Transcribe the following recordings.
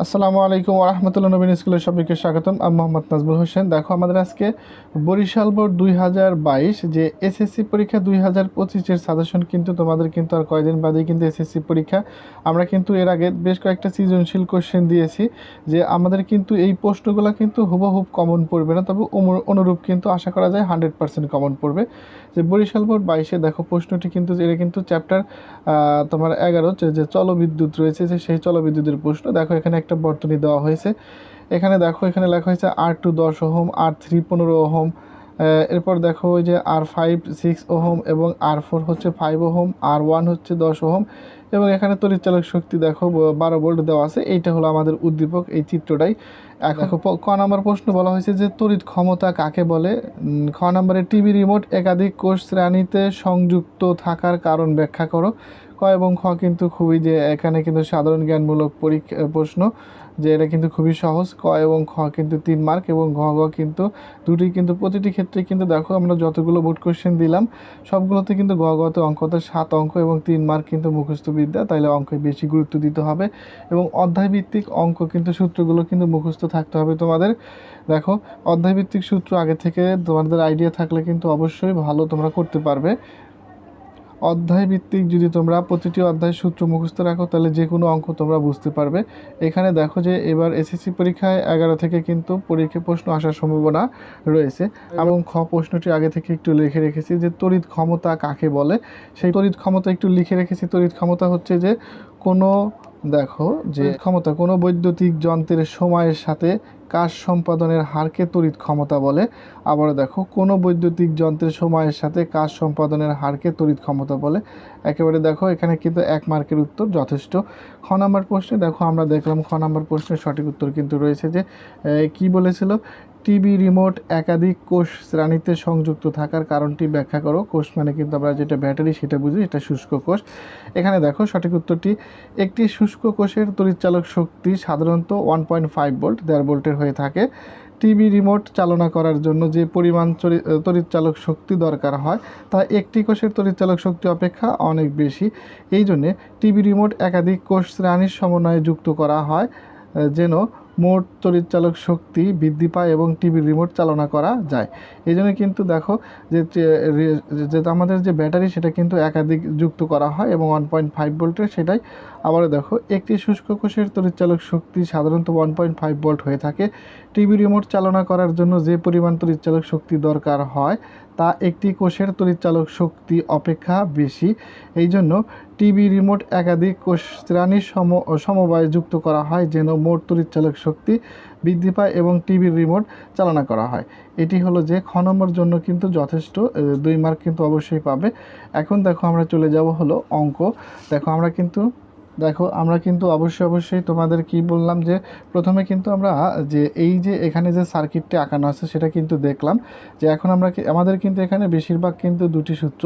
আসসালামু আলাইকুম রহমতুল্লাহ নবীন স্কুলের সবাইকে স্বাগতম। আমি মোহাম্মদ নাজমুল হোসেন। দেখো, আমাদের আজকে বরিশাল বোর্ড দুই হাজার বাইশ যে এসএসসি পরীক্ষা দুই হাজার পঁচিশের সাজেশন কিন্তু তোমাদের কিন্তু আর কয়দিন বাদেই কিন্তু এসএসসি পরীক্ষা। আমরা কিন্তু এর আগে বেশ কয়েকটা সৃজনশীল কোশ্চেন দিয়েছি যে আমাদের কিন্তু এই প্রশ্নগুলো কিন্তু হুবহুব কমন পড়বে না, তবে অনু- অনুরূপ কিন্তু আশা করা যায় হান্ড্রেড পার্সেন্ট কমন পড়বে। যে বরিশাল বোর্ড বাইশে দেখো, প্রশ্নটি কিন্তু এটা কিন্তু চ্যাপ্টার তোমার এগারো যে জলবিদ্যুৎ রয়েছে, যে সেই চলবিদ্যুতের প্রশ্ন। দেখো, এখানে একটা বর্তনী দেওয়া হয়েছে। এখানে দেখো, এখানে লেখা হয়েছে আর টু দশ ওহম আর থ্রি পনেরো ওহম। এরপর দেখো ওই যে আর ফাইভ সিক্স ওহম এবং আর ফোর হচ্ছে ফাইভ ওহম আর ওয়ান হচ্ছে দশ ওহম এবং এখানে তড়িৎচালক শক্তি দেখো বারো ভোল্ট দেওয়া আছে। এইটা হলো আমাদের উদ্দীপক, এই চিত্রটাই। প- ক নাম্বার প্রশ্ন বলা হয়েছে যে তড়িৎ ক্ষমতা কাকে বলে? খ নম্বরে টিভি রিমোট একাধিক কোষ শ্রেণীতে সংযুক্ত থাকার কারণ ব্যাখ্যা করো। ক এবং খ কিন্তু খুবই যে এখানে কিন্তু সাধারণ জ্ঞানমূলক পরীক্ষা প্রশ্ন, যে এটা কিন্তু খুবই সহজ। ক এবং খ কিন্তু তিন মার্ক এবং ঘ ঘ কিন্তু দুটি কিন্তু প্রতিটি ক্ষেত্রে কিন্তু দেখো আমরা যতগুলো বোর্ড কোশ্চেন দিলাম, সবগুলোতে কিন্তু গ গতে অঙ্কতে সাত অঙ্ক এবং তিন মার্ক কিন্তু মুখস্থবিদ্যা তাইলে অঙ্কে বেশি গুরুত্ব দিতে হবে এবং অধ্যায়ভিত্তিক অঙ্ক কিন্তু সূত্রগুলো কিন্তু মুখস্থ থাকতে হবে তোমাদের। দেখো, অধ্যায়ভিত্তিক সূত্র আগে থেকে তোমাদের আইডিয়া থাকলে কিন্তু অবশ্যই ভালো তোমরা করতে পারবে। অধ্যায় ভিত্তিক যদি তোমরা প্রতিটি অধ্যায় সূত্র মুখস্থ রাখো, তাহলে যে কোনো অঙ্ক তোমরা বুঝতে পারবে। এখানে দেখো যে এবার এসএসসি পরীক্ষায় এগারো থেকে কিন্তু পরীক্ষা প্রশ্ন আসার সম্ভাবনা রয়েছে। এবং খ প্রশ্নটি আগে থেকে একটু লিখে রেখেছি যে তড়িৎ ক্ষমতা কাকে বলে? সেই তড়িৎ ক্ষমতা একটু লিখে রেখেছি। তড়িৎ ক্ষমতা হচ্ছে যে কোনো দেখো যে ক্ষমতা কোনো বৈদ্যুতিক যন্ত্রের সময়ের সাথে কাজ সম্পাদনের হারকে তড়িৎ ক্ষমতা বলে। আবারও দেখো কোনো বৈদ্যুতিক যন্ত্রের সময়ের সাথে কাজ সম্পাদনের হারকে তড়িৎ ক্ষমতা বলে। একেবারে দেখো এখানে কিন্তু এক মার্কের উত্তর যথেষ্ট। খ নাম্বার প্রশ্নে দেখো আমরা দেখলাম খ নাম্বার প্রশ্নের সঠিক উত্তর কিন্তু রয়েছে যে কি বলেছিল? টিভি রিমোট একাধিক কোষ শ্রেণীতে সংযুক্ত থাকার কারণটি ব্যাখ্যা করো। কোষ মানে কিন্তু আমরা যেটা ব্যাটারি সেটা বুঝি, এটা শুষ্ক কোষ। এখানে দেখো সঠিক উত্তরটি, একটি শুষ্ক কোষের তড়িৎচালক শক্তি সাধারণত ওয়ান পয়েন্ট ফাইভ ভোল্ট, দেড় ভোল্টের হয়ে থাকে। টিভি রিমোট চালনা করার জন্য যে পরিমাণ তড়িৎচালক শক্তি দরকার হয়, তা একটি কোষের তড়িৎচালক শক্তি অপেক্ষা অনেক বেশি। এই জন্যে টিভি রিমোট একাধিক কোষ শ্রেণির সমন্বয়ে যুক্ত করা হয় যেন মোট তড়িৎচালক শক্তি বৃদ্ধি পায় এবং টিভির রিমোট চালনা করা যায়। এই জন্য কিন্তু দেখো যে আমাদের যে ব্যাটারি সেটা কিন্তু একাধিক যুক্ত করা হয় এবং ওয়ান পয়েন্ট ফাইভ ভোল্টের সেটাই। আবারও দেখো, একটি শুষ্ক কোষের তড়িৎচালক শক্তি সাধারণত ওয়ান পয়েন্ট ফাইভ ভোল্ট হয়ে থাকে। টিভি রিমোট চালনা করার জন্য যে পরিমাণ তড়িৎচালক শক্তি দরকার হয় তা একটি কোষের তড়িৎচালক শক্তি অপেক্ষা বেশি। এই জন্য টিভি রিমোট একাধিক কোষ শ্রেণির সম সমবায়ে যুক্ত করা হয়, যেন মোট তড়িৎচালক শক্তি বৃদ্ধি পায় এবং টিভির রিমোট চালনা করা হয়। এটি হলো যে, খ নম্বর জন্য কিন্তু যথেষ্ট দুই মার্ক কিন্তু অবশ্যই পাবে। এখন দেখো আমরা চলে যাব হলো অঙ্ক। দেখো আমরা কিন্তু দেখো, আমরা কিন্তু অবশ্যই অবশ্যই তোমাদের কি বললাম যে, প্রথমে কিন্তু আমরা যে, এই যে এখানে যে সার্কিটটি আঁকানো আছে সেটা কিন্তু দেখলাম যে, এখন আমরা আমাদের কিন্তু এখানে বেশিরভাগ কিন্তু দুটি সূত্র।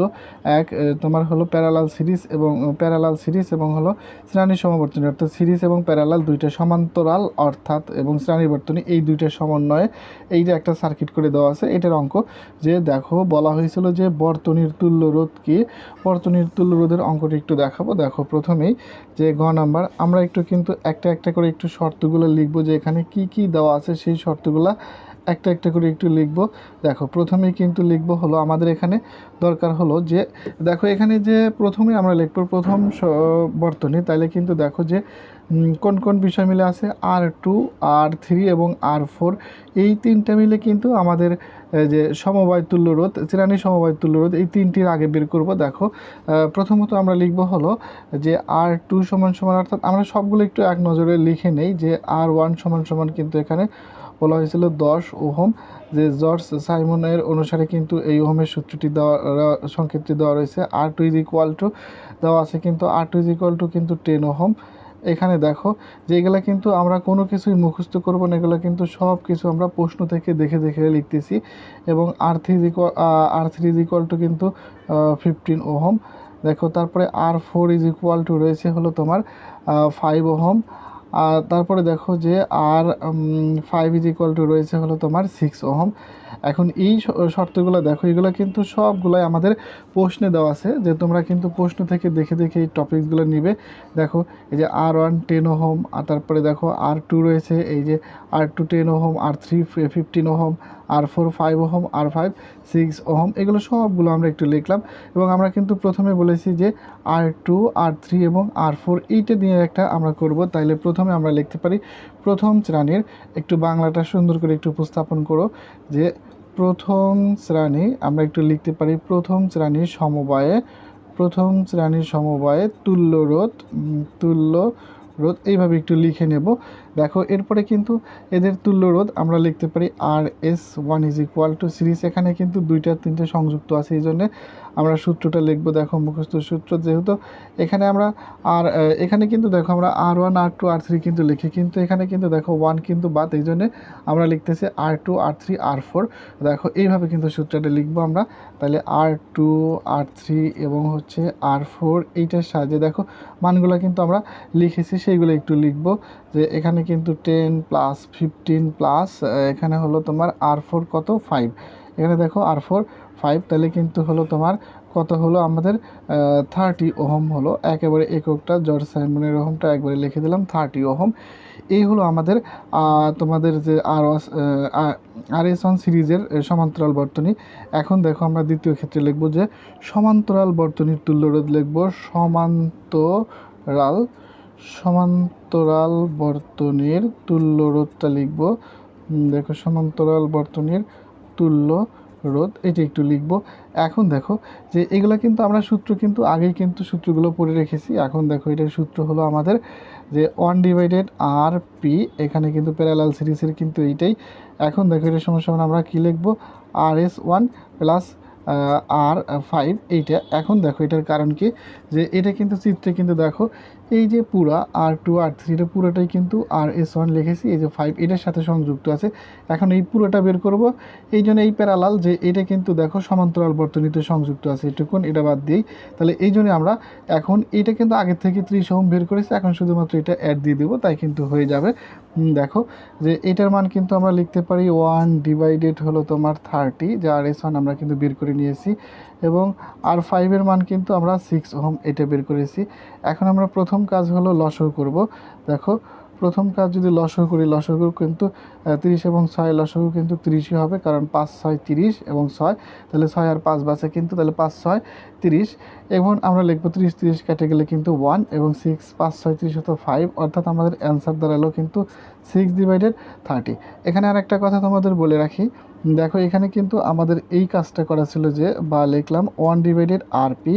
এক তোমার হলো প্যারালাল সিরিজ এবং প্যারালাল সিরিজ এবং হলো শ্রেণি সমবর্তনী। অর্থাৎ সিরিজ এবং প্যারালাল দুইটা সমান্তরাল অর্থাৎ এবং শ্রেণীবর্তনী এই দুইটার সমন্বয়ে এই যে একটা সার্কিট করে দেওয়া আছে, এটার অঙ্ক। যে, দেখো, বলা হয়েছিল যে, বর্তনীর তুল্য রোধ কি? বর্তনীর তুল্য রোধের অঙ্কটি একটু দেখাবো। দেখো, প্রথমেই যে গ নাম্বার, আমরা একটু কিন্তু একটা একটা করে একটু শর্তগুলো লিখব যে এখানে কি কি দেওয়া আছে, সেই শর্তগুলো একটা একটা করে একটু লিখব। দেখো, প্রথমেই কিন্তু লিখব হলো, আমাদের এখানে দরকার হলো যে, দেখো এখানে যে প্রথমে আমরা লিখব প্রথম বর্তনী তাহলে কিন্তু দেখো যে কোন কোন বিষয় মিলে আছে? আর টু, আর থ্রি এবং আর ফোর। এই তিনটা মিলে কিন্তু আমাদের যে সমবায় তুল্য রোধ শ্রেণি সমবায় তুল্য রোধ, এই তিনটির আগে বের করব। দেখো প্রথমত আমরা লিখব হলো যে, আর টু সমান সমান, অর্থাৎ আমরা সবগুলো একটু এক নজরে লিখে নেই যে, আর ওয়ান সমান সমান কিন্তু এখানে বলা হয়েছিল দশ ওহম, যে জর্জ সাইমনের অনুসারে কিন্তু এই ওহমের সূত্রটি দেওয়া সংকেতটি দেওয়া রয়েছে R two is equal to দেওয়া আছে কিন্তু R two is equal to কিন্তু টেন ওহম। এখানে দেখো যে এগুলা কিন্তু আমরা কোনো কিছুই মুখস্থ করব না, এগুলো কিন্তু সব কিছু আমরা প্রশ্ন থেকে দেখে দেখে লিখতেছি এবং R three equal R three is equal to কিন্তু ফিফটিন ওহম। দেখো তারপরে R four is equal to রয়েছে হলো তোমার ফাইভ ওহম। আর তারপরে দেখো যে R five is equal to রয়েছে হলো তোমার সিক্স ওহম। এখন এই শর্তগুলো দেখো, এগুলো কিন্তু সবগুলোই আমাদের প্রশ্নে দেওয়া আছে যে তোমরা কিন্তু প্রশ্ন থেকে দেখে দেখে এই টপিকসগুলো নিবে। দেখো, এই যে আর ওয়ান টেন ওহম, আর তারপরে দেখো আর টু রয়েছে, এই যে R two ten ohm R three fifteen ohm R four five ohm R five six ohm এগুলো সবগুলো আমরা একটু লিখলাম। এবং আমরা কিন্তু প্রথমে বলেছি যে আর টু আর থ্রি এবং আর ফোর এইটা দিয়ে একটা আমরা করব। তাইলে প্রথমে আমরা লিখতে পারি প্রথম শ্রেণির একটু বাংলাটা সুন্দর করে একটু উপস্থাপন করো যে প্রথম শ্রেণি, আমরা একটু লিখতে পারি প্রথম শ্রেণির সমবায়ে, প্রথম শ্রেণির সমবায়ে তুল্য রোধ তুল্য রোধ এইভাবে একটু লিখে নেব। দেখো, এরপরে কিন্তু এদের তুল্য রোধ আমরা লিখতে পারি R S one is equal to series এখানে কিন্তু দুইটা, তিনটে সংযুক্ত আছে, এই জন্যে আমরা সূত্রটা লিখব। দেখো, মুখস্থ সূত্র যেহেতু এখানে আমরা আর এখানে কিন্তু দেখো আমরা R one R two R three কিন্তু লিখি, কিন্তু এখানে কিন্তু দেখো ওয়ান কিন্তু বাদ, এই জন্যে আমরা লিখতেছি R two R three R four দেখো, এইভাবে কিন্তু সূত্রটা লিখব আমরা। তাহলে আর টু আর থ্রি এবং হচ্ছে আর ফোর এইটার সাহায্যে দেখো মানগুলো কিন্তু আমরা লিখেছি, সেইগুলো একটু লিখব যে এখানে কিন্তু টেন প্লাস ফিফটিন প্লাস এখানে হলো তোমার আর ফোর কত? ফাইভ এখানে দেখো আর ফোর ফাইভ তাহলে কিন্তু হলো তোমার কত হলো? আমাদের থার্টি ওহম হলো। একেবারে এককটা জর্জ সাইমনের ওহমটা একবারে লিখে দিলাম থার্টি ওহম। এই হলো আমাদের তোমাদের যে আর আর এস ওয়ান সিরিজের সমান্তরাল বর্তনী। এখন দেখো আমরা দ্বিতীয় ক্ষেত্রে লিখব যে সমান্তরাল বর্তনীর তুল্যরোধ লিখব সমান্তরাল সমান্তরাল বর্তনীর তুল্যরোধটা লিখব। দেখো সমান্তরাল বর্তনীর তুল্য রোধ, এটি একটু লিখব। এখন দেখো যে এগুলো কিন্তু আমরা সূত্র কিন্তু আগেই কিন্তু সূত্রগুলো পড়ে রেখেছি। এখন দেখো এটার সূত্র হলো আমাদের যে ওয়ান ডিভাইডেড আর পি এখানে কিন্তু প্যারালাল সিরিজের কিন্তু এইটাই। এখন দেখো এটার সমস্যা আমরা কী লিখব? R S one plus R five এইটা। এখন দেখো এটার কারণ কি? যে এটা কিন্তু চিত্রে কিন্তু দেখো এই যে পুরা আর টু আর থ্রি এটা পুরোটাই কিন্তু আর এস ওয়ান লিখেছি, এই যে ফাইভ এটার সাথে সংযুক্ত আছে। এখন এই পুরোটা বের করব। এই জন্য এই প্যারালাল যে এটা কিন্তু দেখো সমান্তরাল বর্তনীতে সংযুক্ত আছে, এটুকুন, এটা বাদ দিই তাহলে এই জন্য আমরা এখন এটা কিন্তু আগের থেকে ত্রিশ ওহম বের করেছি, এখন শুধুমাত্র এটা অ্যাড দিয়ে দেবো, তাই কিন্তু হয়ে যাবে। দেখো যে এটার মান কিন্তু আমরা লিখতে পারি ওয়ান ডিভাইডেড হলো তোমার থার্টি যে আর এস ওয়ান আমরা কিন্তু বের করে নিয়েছি। এবং আর ফাইভের মান কিন্তু আমরা সিক্স ওহম এটা বের করেছি। এখন আমরা প্রথম কাজ হলো লসও করব। দেখো প্রথম কাজ যদি লসও করি লসগু কিন্তু তিরিশ এবং ছয় লসগু কিন্তু তিরিশই হবে, কারণ পাঁচ ছয় তিরিশ এবং ছয়, তাহলে ছয় আর পাঁচ বাসে কিন্তু, তাহলে পাঁচ ছয় তিরিশ। এবং আমরা লিখব তিরিশ তিরিশ কেটে গেলে কিন্তু ওয়ান এবং সিক্স পাঁচ ছয় তিরিশ হতো ফাইভ অর্থাৎ আমাদের অ্যান্সার দাঁড়াল কিন্তু সিক্স ডিভাইডেড থার্টি এখানে আর একটা কথা তোমাদের বলে রাখি, দেখো এখানে কিন্তু আমাদের এই কাজটা করা ছিল যে, বা লিখলাম ওয়ান ডিভাইডেড আর পি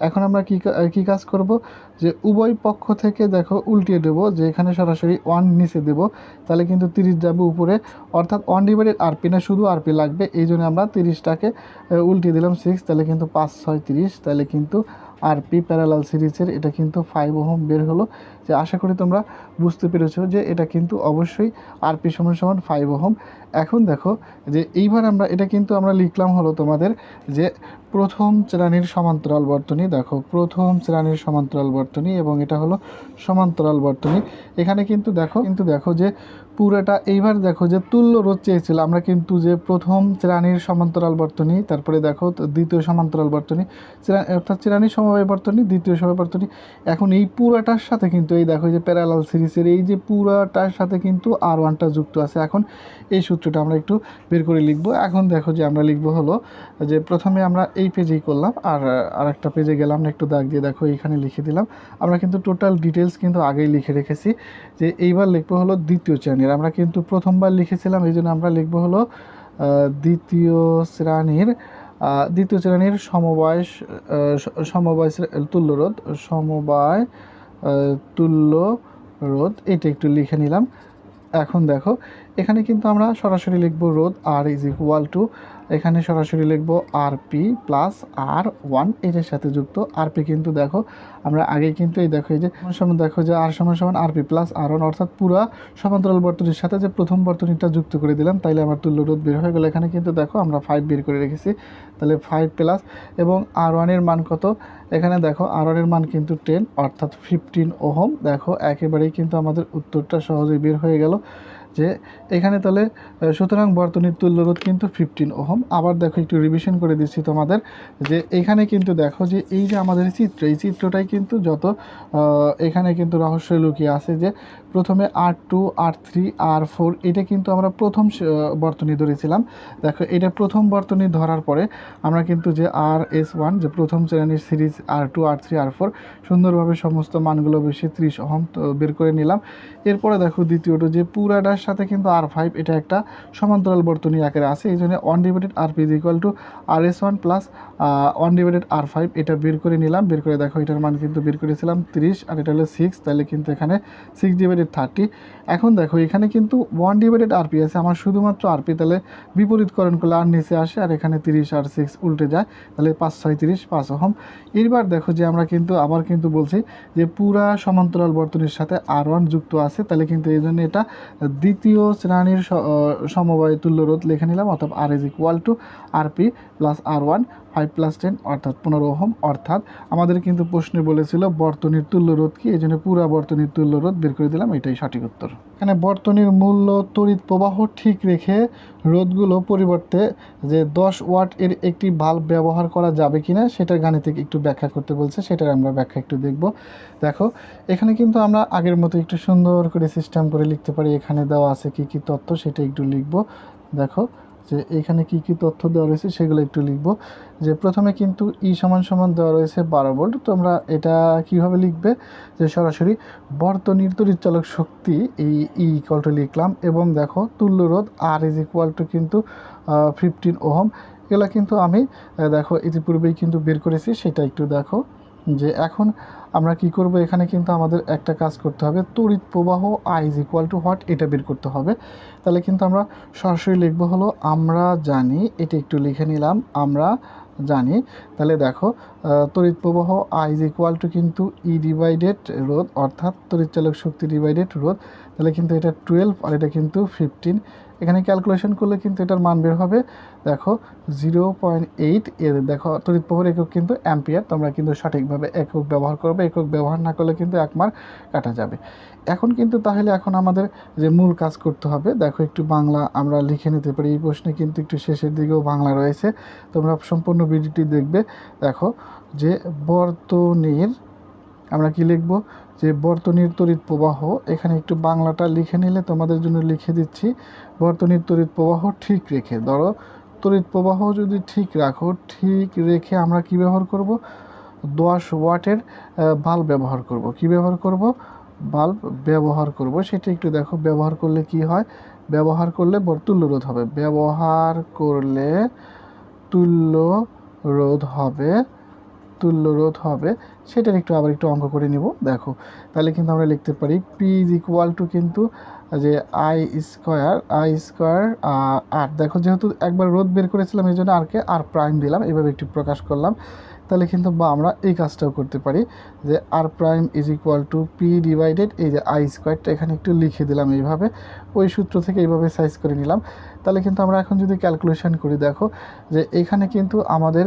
এখন আমরা কী কা- কাজ করব? যে উভয় পক্ষ থেকে দেখো উল্টিয়ে দেবো, যে এখানে সরাসরি ওয়ান নিচে দেব, তাহলে কিন্তু তিরিশ যাবে উপরে। অর্থাৎ ওয়ান ডিভাইডেড আরপি না, শুধু আরপি লাগবে, এই জন্য আমরা তিরিশটাকে উল্টিয়ে দিলাম সিক্স তাহলে কিন্তু পাঁচ, ছয়, তিরিশ, তাহলে কিন্তু আরপি প্যারালাল সিরিজের এটা কিন্তু ফাইভ ওহম বের হলো। যে আশা করি তোমরা বুঝতে পেরেছ যে এটা কিন্তু অবশ্যই আরপি সমান সমান ফাইভ ওহম। এখন দেখো যে এইবার আমরা, এটা কিন্তু আমরা লিখলাম হলো তোমাদের যে প্রথম শ্রেণির সমান্তরাল বর্তনী। দেখো, প্রথম শ্রেণির সমান্তরাল বর্তনী এবং এটা হলো সমান্তরাল বর্তনী। এখানে কিন্তু দেখো কিন্তু দেখো যে পুরোটা, এইবার দেখো যে তুল্য রোধ চেয়েছিল। আমরা কিন্তু যে প্রথম শ্রেণির সমান্তরাল বর্তনী, তারপরে দেখো দ্বিতীয় সমান্তরাল বর্তনী অর্থাৎ শ্রেণির সমবায় বর্তনী দ্বিতীয় সমবায় বর্তনী এখন এই পুরাটার সাথে কিন্তু এই দেখো যে প্যারালাল সিরিজের এই যে পুরাটার সাথে কিন্তু আর ওয়ানটা যুক্ত আছে। এখন এই সূত্রটা আমরা একটু বের করে লিখব। এখন দেখো যে আমরা লিখব হলো যে প্রথমে আমরা এই পেজেই করলাম আর আর একটা পেজে গেলাম একটু দাগ দিয়ে দেখো এইখানে লিখে দিলাম। আমরা কিন্তু টোটাল ডিটেলস কিন্তু আগেই লিখে রেখেছি যে এইবার লিখব হলো দ্বিতীয় শ্রেণির। আমরা কিন্তু প্রথমবার লিখেছিলাম এই জন্য আমরা লিখব হলো দ্বিতীয় শ্রেণির দ্বিতীয় শ্রেণির সমবায় সমবায় তুল্য রোধ, সমবায় তুল্য রোধ, এটা একটু লিখে নিলাম। এখন দেখো, এখানে কিন্তু আমরা সরাসরি লিখব রোধ আর ইজ ইকুয়াল টু এখানে সরাসরি লিখব R P plus R one এটার সাথে যুক্ত। আর পি কিন্তু দেখো, আমরা আগে কিন্তু এই দেখো, এই যে সমান দেখো যে আর সমান সমান R P plus R one অর্থাৎ পুরা সমান্তরাল বর্তনীর সাথে যে প্রথম বর্তনীটা যুক্ত করে দিলাম, তাইলে আমার তুল্য রোধ বের হয়ে গেলো। এখানে কিন্তু দেখো, আমরা ফাইভ বের করে রেখেছি, তাহলে ফাইভ প্লাস এবং আর ওয়ানের মান কত? এখানে দেখো আর ওয়ানের মান কিন্তু টেন অর্থাৎ ফিফটিন ওহম। দেখো, একেবারেই কিন্তু আমাদের উত্তরটা সহজেই বের হয়ে গেল। যে এখানে তাহলে সুতরাং বর্তনীর তুল্য রোধ কিন্তু ফিফটিন ওহম। আবার দেখো একটু রিভিশন করে দিচ্ছি তোমাদের, যে এখানে কিন্তু দেখো যে এই যে আমাদের চিত্র, এই চিত্রটাই কিন্তু যত এখানে কিন্তু রহস্য লুকিয়ে আছে যে প্রথমে R two R three R four এটা কিন্তু আমরা প্রথম বর্তনী ধরেছিলাম। দেখো, এটা প্রথম বর্তনী ধরার পরে আমরা কিন্তু যে আর এস ওয়ান যে প্রথম শ্রেণির series R two R three R four সুন্দরভাবে সমস্ত মানগুলো বেশি ত্রিশ অহম বের করে নিলাম। এরপরে দেখো দ্বিতীয়টা যে পুরাটার সাথে কিন্তু আর ফাইভ এটা একটা সমান্তরাল বর্তনী আকারে আছে। এই জন্য one divided R P equal to R S one plus one divided R five এটা বের করে নিলাম। বের করে দেখো, এটার মান কিন্তু বের করেছিলাম তিরিশ, আর এটা হলো সিক্স তাহলে কিন্তু এখানে সিক্স ডিভাইডেড থার্টি এখন দেখো, এখানে কিন্তু ওয়ান ডিভাইডেড আরপি আছে। আমার শুধুমাত্র আরপি তাহলে বিপরীতকরণ করলে আর নিচে আসে আর এখানে তিরিশ আর সিক্স উল্টে যায়। তাহলে পাঁচ, ছয়, তিরিশ, পাঁচ ওহম। এবার দেখো যে আমরা কিন্তু, আবার কিন্তু বলছি যে পুরা সমান্তরাল বর্তনীর সাথে আর ওয়ান যুক্ত আছে। তাহলে কিন্তু এই জন্য এটা দ্বিতীয় শ্রেণির সমবায় তুল্য রোধ লিখে নিলাম। অর্থাৎ R is equal to RP plus R one five plus ten অর্থাৎ পনেরো ওহম। অর্থাৎ আমাদের কিন্তু প্রশ্নে বলেছিল বর্তনীর তুল্য রোধ কি? এই জন্য পুরা বর্তনীর তুল্য রোধ বের করে দিলাম, এটাই সঠিক উত্তর। এখানে বর্তনীর মূল্য তড়িৎ প্রবাহ ঠিক রেখে রোধগুলো পরিবর্তে যে দশ ওয়াট এর একটি বাল্ব ব্যবহার করা যাবে কিনা, সেটার গাণিতিক একটু ব্যাখ্যা করতে বলছে, সেটার আমরা ব্যাখ্যা একটু দেখব। দেখো, এখানে কিন্তু আমরা আগের মতো একটু সুন্দর করে সিস্টেম করে লিখতে পারি, এখানে দেওয়া আছে কি কি তথ্য সেটা একটু লিখব। দেখো যে এখানে কি কি তথ্য দেওয়া রয়েছে সেগুলো একটু লিখব। যে প্রথমে কিন্তু ই সমান সমান দেওয়া রয়েছে বারো ভোল্ট। তোমরা এটা কীভাবে লিখবে? যে সরাসরি বর্তনীর তড়িৎচালক শক্তি এই ই ইকুয়াল টু লিখলাম এবং দেখো তুল্য রোধ আর ইজ ইকুয়াল টু কিন্তু ফিফটিন ওহম। এগুলো কিন্তু আমি দেখো ইতিপূর্বেই কিন্তু বের করেছি, সেটা একটু দেখো। যে এখন আমরা কি করব? এখানে কিন্তু আমাদের একটা কাজ করতে হবে। তড়িৎ প্রবাহ I is equal to what এটা বের করতে হবে। তাহলে কিন্তু আমরা সরাসরি লিখব হলো, আমরা জানি, এটা একটু লিখে নিলাম, আমরা জানি। তাহলে দেখো তড়িৎ প্রবাহ আই ইজ ইকুয়াল টু কিন্তু ই ডিভাইডেড রোধ, অর্থাৎ তড়িৎচালক শক্তি ডিভাইডেড রোধ। তাহলে কিন্তু এটা টুয়েলভ আর এটা কিন্তু ফিফটিন এখানে ক্যালকুলেশন করলে কিন্তু এটার মান বের হবে। দেখো জিরো পয়েন্ট এইট এর, দেখো, তড়িৎ প্রবাহের একক কিন্তু অ্যাম্পিয়ার তোমরা কিন্তু সঠিকভাবে একক ব্যবহার করবে। একক ব্যবহার না করলে কিন্তু এক মার্ক কাটা যাবে। এখন কিন্তু তাহলে এখন আমাদের যে মূল কাজ করতে হবে, দেখো একটু বাংলা আমরা লিখে নিতে পারি। এই প্রশ্নে কিন্তু একটু শেষের দিকেও বাংলা রয়েছে। তোমরা সম্পূর্ণ ভিডিওটি দেখবে। দেখো, যে বর্তনীর আমরা কি লিখব? যে বর্তনীর তড়িৎ প্রবাহ, এখানে একটু বাংলাটা লিখে নিলে তোমাদের জন্য লিখে দিচ্ছি। বর্তনীর তড়িৎ প্রবাহ ঠিক রেখে, ধরো তড়িৎ প্রবাহ যদি ঠিক রাখো, ঠিক রেখে আমরা কি ব্যবহার করব? দশ ওয়াটের বাল্ব ব্যবহার করব। কি ব্যবহার করব? বাল্ব ব্যবহার করব। সেটা একটু দেখো, ব্যবহার করলে কি হয়? ব্যবহার করলে বর- তুল্য রোধ হবে। ব্যবহার করলে তুল্য রোধ হবে তুল্য রোধ হবে, সেটার একটু আবার একটু অঙ্ক করে নিব। দেখো, তাহলে কিন্তু আমরা লিখতে পারি পি ইজ ইকুয়াল টু কিন্তু যে I square I square R দেখো, যেহেতু একবার রোধ বের করেছিলাম, এই জন্য আরকে আর প্রাইম দিলাম, এভাবে একটু প্রকাশ করলাম। তাহলে কিন্তু বা আমরা এই কাজটাও করতে পারি যে R prime is equal to P divided এই যে আই স্কোয়ারটা এখানে একটু লিখে দিলাম এইভাবে। ওই সূত্র থেকে এইভাবে সাইজ করে নিলাম। তাহলে কিন্তু আমরা এখন যদি ক্যালকুলেশন করি, দেখো যে এখানে কিন্তু আমাদের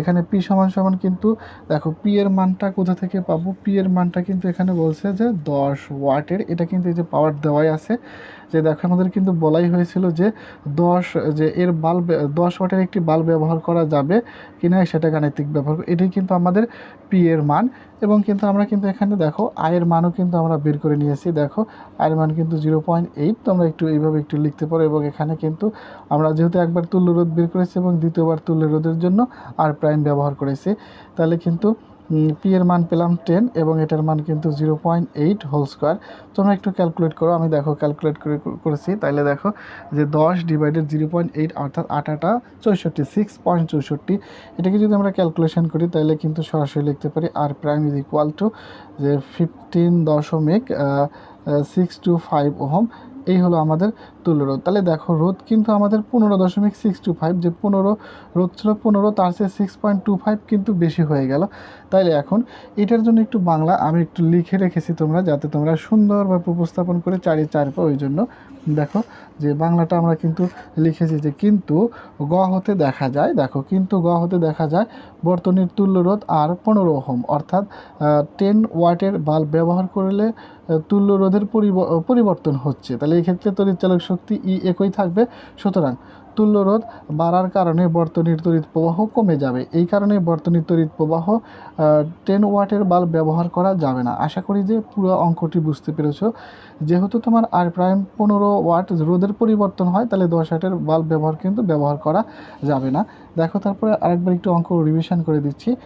এখানে পি সমান সমান কিন্তু, দেখো পি এর মানটা কোথা থেকে পাবো? পি এর মানটা কিন্তু এখানে বলছে যে দশ ওয়াটের। এটা কিন্তু এই যে পাওয়ার দেওয়াই আছে। যে দেখো আমাদের কিন্তু বলাই হয়েছিল যে দশ, যে এর বাল্ব দশ ওয়াটের একটি বাল্ব ব্যবহার করা যাবে কিনা, সেটা গাণিতিক ব্যবহার। এটাই কিন্তু আমাদের পি এর মান। এবং কিন্তু আমরা কিন্তু এখানে দেখো, আয়ের মানও কিন্তু আমরা বের করে নিয়েছি। দেখো, আয়ের মান কিন্তু জিরো পয়েন্ট এইট তোমরা একটু এইভাবে একটু লিখতে পারো এবং এখানে কিন্তু আমরা যেহেতু একবার তুল্য রোধ বের করেছি এবং দ্বিতীয়বার তুল্য রোধের জন্য আর প্রাইম ব্যবহার করেছি, তাহলে কিন্তু পি এর মান পেলাম টেন এবং এটার মান কিন্তু zero point eight whole square তোমরা একটু ক্যালকুলেট করো, আমি দেখো ক্যালকুলেট করে করেছি তাহলে দেখো যে দশ ডিভাইডেড জিরো পয়েন্ট এইট অর্থাৎ আটাটা চৌষট্টি সিক্স পয়েন্ট চৌষট্টি। এটাকে যদি আমরা ক্যালকুলেশন করি তাহলে কিন্তু সরাসরি লিখতে পারি R prime is equal to যে ফিফটিন দশমিক সিক্স টু ফাইভ ওহম। এই হলো আমাদের তুল্য রোধ। তাহলে দেখো রোধ কিন্তু আমাদের পনেরো দশমিক সিক্স টু ফাইভ যে পনেরো রোধ ছিল পনেরো, তার চেয়ে সিক্স পয়েন্ট টু ফাইভ কিন্তু বেশি হয়ে গেল। তাইলে এখন এটার জন্য একটু বাংলা আমি একটু লিখে রেখেছি তোমরা, যাতে তোমরা সুন্দরভাবে উপস্থাপন করে চারি চার পা ওই জন্য দেখো যে বাংলাটা আমরা কিন্তু লিখেছি যে কিন্তু গ হতে দেখা যায়, দেখো কিন্তু গ হতে দেখা যায় বর্তনীর তুল্য রোধ আর পনেরো হোম অর্থাৎ টেন ওয়াটের বাল্ব ব্যবহার করলে তুল্য রোধের পরিব- পরিবর্তন হচ্ছে। তাহলে এই ক্ষেত্রে তড়িৎ চালক শক্তি ই একই থাকবে। সুতরাং তুল্য রোধ বাড়ার কারণে বর্তনীর তড়িৎ প্রবাহ কমে যাবে। এই কারণে বর্তনীর তড়িৎ প্রবাহ টেন ওয়াটের বাল্ব ব্যবহার করা যাবে না। আশা করি যে পুরো অঙ্কটি বুঝতে পেরেছ। যেহেতু তোমার আর প্রাইম পনেরো ওয়াট রোদের পরিবর্তন হয়, তাহলে দশ ওয়াটের বাল্ব ব্যবহার কিন্তু ব্যবহার করা যাবে না। দেখো, তারপরে আরেকবার একটু অঙ্ক রিভিশন করে দিচ্ছি।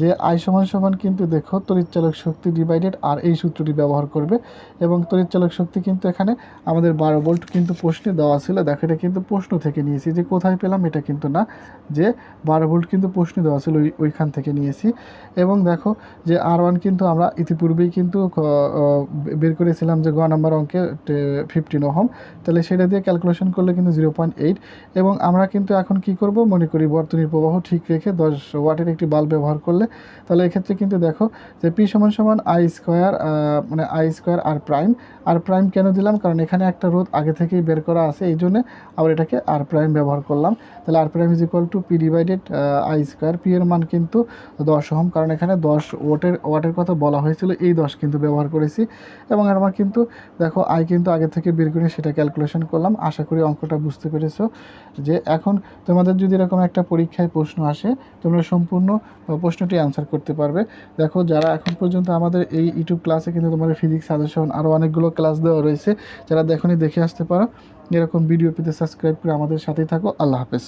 যে আই সমান সমান কিন্তু দেখো তড়িৎচালক শক্তি ডিভাইডেড আর এই সূত্রটি ব্যবহার করবে এবং তড়িৎচালক শক্তি কিন্তু এখানে আমাদের বারো ভোল্ট কিন্তু প্রশ্নে দেওয়া ছিল। দেখো এটা কিন্তু প্রশ্ন থেকে নিয়েছি যে কোথায় পেলাম এটা কিন্তু না, যে বারো ভোল্ট কিন্তু প্রশ্নে দেওয়া ছিল ওই- ওইখান থেকে নিয়েছি। এবং দেখো যে আর ওয়ান কিন্তু আমরা ইতিপূর্বেই কিন্তু বের করেছিলাম যে গ নাম্বার অঙ্কে ফিফটিন ওহম। তাহলে সেটা দিয়ে ক্যালকুলেশন করলে কিন্তু জিরো পয়েন্ট এইট এবং আমরা কিন্তু এখন কি করব? মনে করি বর্তনীর প্রবাহ ঠিক রেখে দশ ওয়াটের একটি বাল্ব ব্যবহার করলে, তাহলে এক্ষেত্রে কিন্তু দেখো যে পি সমান সমান আই স্কোয়ার মানে I square R prime R prime কেন দিলাম? কারণ এখানে একটা রোধ আগে থেকেই বের করা আছে, এই জন্যে আবার এটাকে আর প্রাইম ব্যবহার করলাম। তাহলে R prime is equal to P divided I square P এর মান কিন্তু দশ ওহম, কারণ এখানে দশ ওয়াটের ওয়াটের কথা বলা হয়েছিল, এই দশ কিন্তু ব্যবহার করেছি। এবং আমার কিন্তু দেখো আই কিন্তু আগে থেকে বের করে সেটা ক্যালকুলেশন করলাম। আশা করি অঙ্কটা বুঝতে পেরেছ যে এখন তোমাদের যদি এরকম একটা পরীক্ষায় প্রশ্ন আসে, তোমরা সম্পূর্ণ প্রশ্নটি আনসার করতে পারবে। দেখো, যারা এখন পর্যন্ত আমাদের এই ইউটিউব ক্লাসে কিন্তু তোমাদের ফিজিক্স সাজেশন আরও অনেকগুলো ক্লাস দেওয়া রয়েছে, যারা দেখনি দেখে আসতে পারো। এরকম ভিডিও পেতে সাবস্ক্রাইব করে আমাদের সাথেই থাকো। আল্লাহ হাফেজ।